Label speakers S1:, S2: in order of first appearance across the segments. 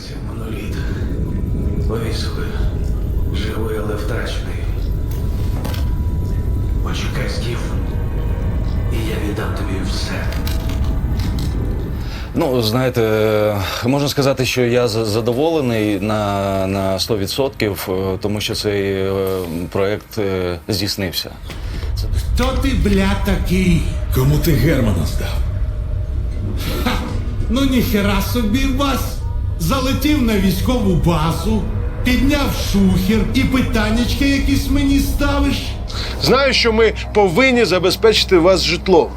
S1: Це моноліт. Повісили. Живий, але втрачений. Почекай, Скіф. І я віддам тобі все.
S2: Ну, знаєте, можна сказати, що я задоволений на, на 100%, е, тому що цей е, проект е, здійснився.
S3: Хто ти, бля, такий?
S4: Кому ти Германа здав?
S3: Ну ніхера собі вас. Залетів на військову базу, підняв шухер і питаннячки якісь мені ставиш.
S5: Знаю, що ми повинні забезпечити вас житлом.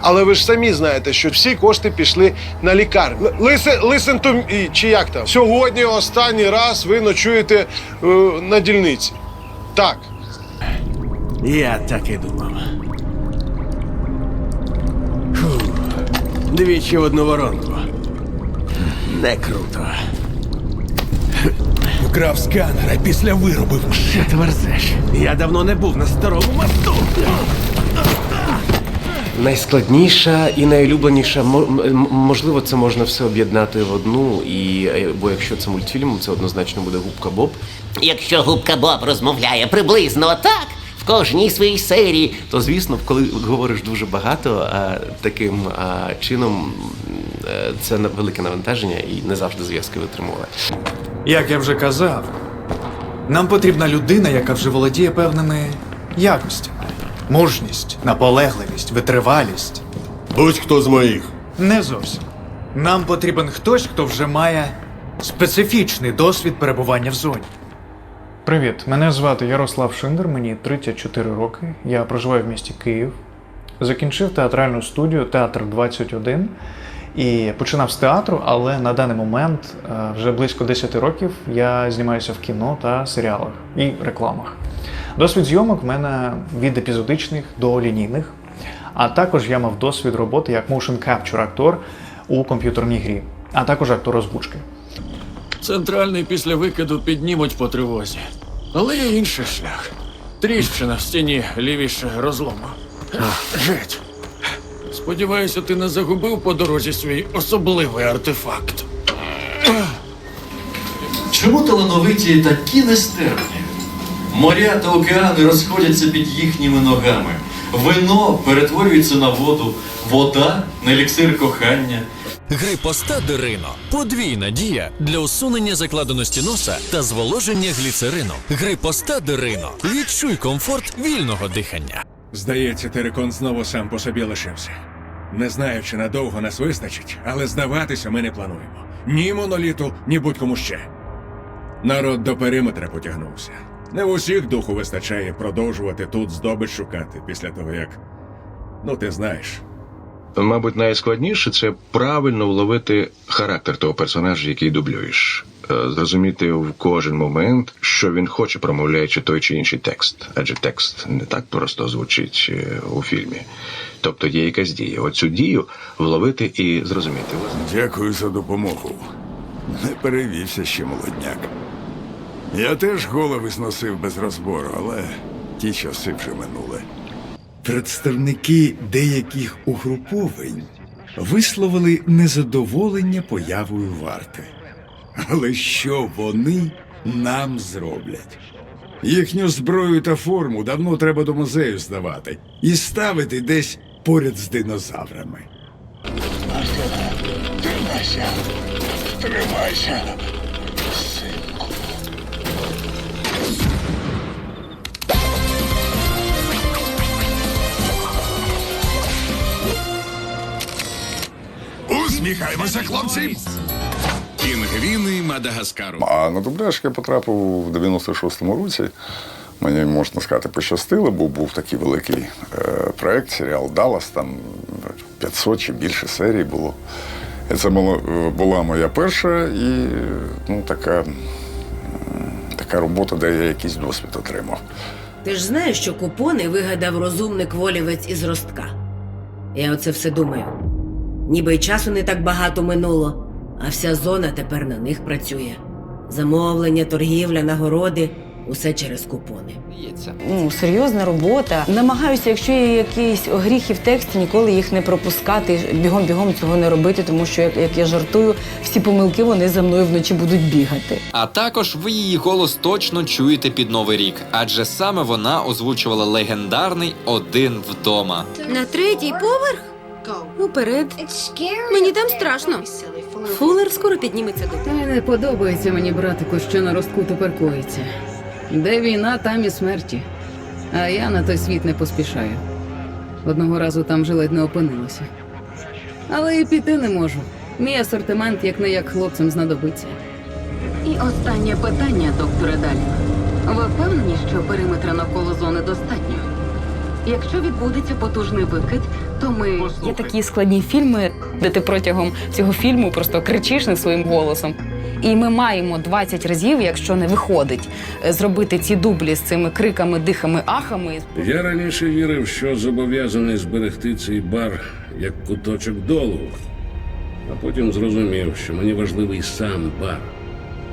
S5: Але ви ж самі знаєте, що всі кошти пішли на лікарню. Лисен, лисен то, і- чи як там? Сьогодні останній раз ви ночуєте е, на дільниці. Так.
S6: Я так і думав. Фу. Двічі в одну воронку. Не круто.
S4: Вкрав сканер, а після виробив.
S6: Що ти верзеш? Я давно не був на старому мосту. Найскладніша і найулюбленіша, можливо, це можна все об'єднати в одну, і е, бо якщо це мультфільм, це однозначно буде губка Боб.
S7: Якщо губка Боб розмовляє приблизно так, в кожній своїй серії,
S6: То звісно, коли говориш дуже багато, а, таким чином е, це велике навантаження і не завжди зв'язки витримували.
S8: Як я вже казав, нам потрібна людина, яка вже володіє певними якостями. Мужність, наполегливість, витривалість.
S4: Будь-хто з моїх.
S8: Не зовсім. Нам потрібен хтось, хто вже має специфічний досвід перебування в зоні. Привіт, мене звати Ярослав Шиндер, мені 34 роки. Я проживаю в місті Київ. Закінчив театральну студію Театр 21 і починав з театру, але на даний момент е, вже близько 10 років я знімаюся в кіно та серіалах і рекламах. Досвід зйомок в мене від епізодичних до лінійних. А також я мав досвід роботи як motion capture актор у комп'ютерній грі, а також актор озвучки.
S9: Центральний після викиду піднімуть по тривозі. Але є інший шлях. Тріщина в стіні лівіше розлому. Геть. Сподіваюся, ти не загубив по дорозі свій особливий артефакт.
S10: Чому талановиті такі нестерпні? Моря та океани розходяться під їхніми ногами. Вино перетворюється на воду, вода на еліксир кохання.
S11: Грипостадерино подвійна дія для усунення закладеності носа та зволоження гліцерину. Грипостадерино відчуй комфорт вільного дихання.
S4: Здається, терикон знову сам по собі лишився. Не знаю, чи надовго нас вистачить, але здаватися ми не плануємо. Ні моноліту, ні будь-кому ще. Народ до периметра потягнувся. Не в усіх духу вистачає продовжувати тут здобич шукати після того, як. Ну, ти знаєш.
S12: Мабуть, найскладніше це правильно вловити характер того персонажа, який дублюєш. Е, Зрозуміти в кожен момент, що він хоче, промовляючи той чи інший текст. Адже текст не так просто звучить е, у фільмі. Тобто є якась дія. Оцю дію вловити і зрозуміти.
S4: Дякую за допомогу. Не перевівся ще молодняк. Я теж голови зносив без розбору, але ті часи вже минули.
S3: Представники деяких угруповань висловили незадоволення появою варти. Але що вони нам зроблять? Їхню зброю та форму давно треба до музею здавати і ставити десь поряд з динозаврами. Тримайся, тримайся. Усміхаємося, хлопці!
S9: Пінгвіни Мадагаскару.
S4: А на дубляж я потрапив в 96-му році. Мені можна сказати, пощастило, бо був такий великий е, проект, серіал Даллас, там 500 чи більше серій було. І це було, е, була моя перша і ну, така, така робота, де я якийсь досвід отримав.
S13: Ти ж знаєш, що купони вигадав розумник волівець із ростка. Я оце все думаю. Ніби й часу не так багато минуло, а вся зона тепер на них працює. Замовлення, торгівля, нагороди. Усе через купони.
S14: ну, серйозна робота. Намагаюся, якщо є якісь гріхи в тексті, ніколи їх не пропускати, бігом-бігом цього не робити, тому що як, як я жартую, всі помилки вони за мною вночі будуть бігати.
S15: А також ви її голос точно чуєте під новий рік, адже саме вона озвучувала легендарний один вдома.
S16: На третій поверх? Уперед. Мені там страшно. Фулер скоро підніметься до
S17: Та не подобається мені, братику, що на ростку тепер коїться. Де війна, там і смерті. А я на той світ не поспішаю. Одного разу там вже ледь не опинилася. Але і піти не можу. Мій асортимент як не як хлопцям знадобиться. І останнє питання, докторе Даліна. Ви впевнені, що периметра навколо зони достатньо? Якщо відбудеться потужний викид, ми.
S14: Є такі складні фільми, де ти протягом цього фільму просто кричиш не своїм голосом. І ми маємо 20 разів, якщо не виходить, е, зробити ці дублі з цими криками, дихами, ахами.
S18: Я раніше вірив, що зобов'язаний зберегти цей бар як куточок долу, а потім зрозумів, що мені важливий сам бар,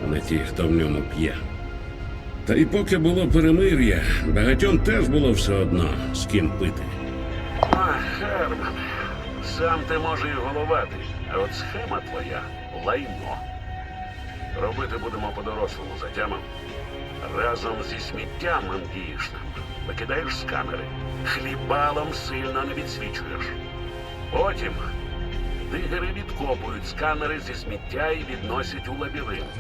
S18: а не ті, хто в ньому п'є. Та й поки було перемир'я, багатьом теж було все одно з ким пити.
S19: Сам ти може і головати, а от схема твоя лайно. Робити будемо по-дорослому затямом. Разом зі сміттям андіїшним викидаєш сканери, хлібалом сильно не відсвічуєш. Потім дигери відкопують сканери зі сміття і відносять у лабіринт.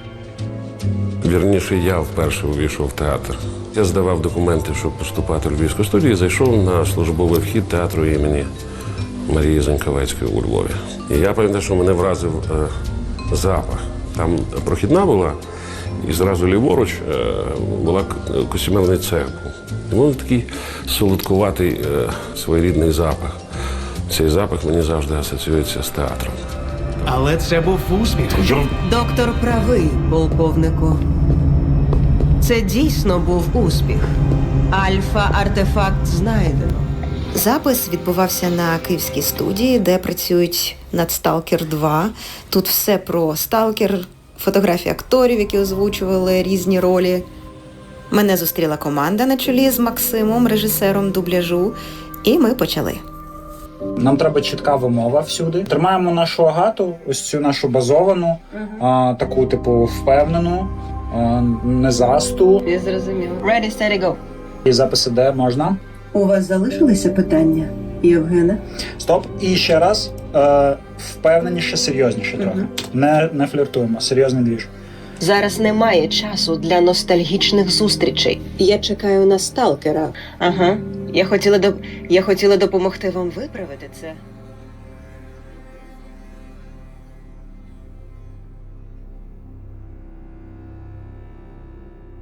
S18: Вірніше, я вперше увійшов в театр. Я здавав документи, щоб поступати в Львівську студію, зайшов на службовий вхід театру імені Марії Заньковецької у Львові. І я пам'ятаю, що мене вразив е, запах. Там прохідна була, і зразу ліворуч е, була к- костюмерний цех. був. Такий солодкуватий е, своєрідний запах. Цей запах мені завжди асоціюється з театром.
S8: Але це був успіх.
S20: Доктор правий, полковнику. Це дійсно був успіх. Альфа-артефакт знайдено.
S21: Запис відбувався на київській студії, де працюють над Сталкер 2. Тут все про Сталкер, фотографії акторів, які озвучували різні ролі. Мене зустріла команда на чолі з Максимом, режисером дубляжу, і ми почали.
S22: Нам треба чітка вимова всюди. Тримаємо нашу агату, ось цю нашу базовану, а, таку, типу, впевнену, а, незасту.
S20: Я зрозуміла. Ready, steady, go.
S22: І запис іде можна.
S20: У вас залишилися питання, Євгене?
S22: Стоп. І ще раз. Е, впевненіше, серйозніше трохи. Не, не фліртуємо, серйозний двіж.
S20: Зараз немає часу для ностальгічних зустрічей. Я чекаю на сталкера. Ага. Я хотіла доп... я хотіла допомогти вам виправити це.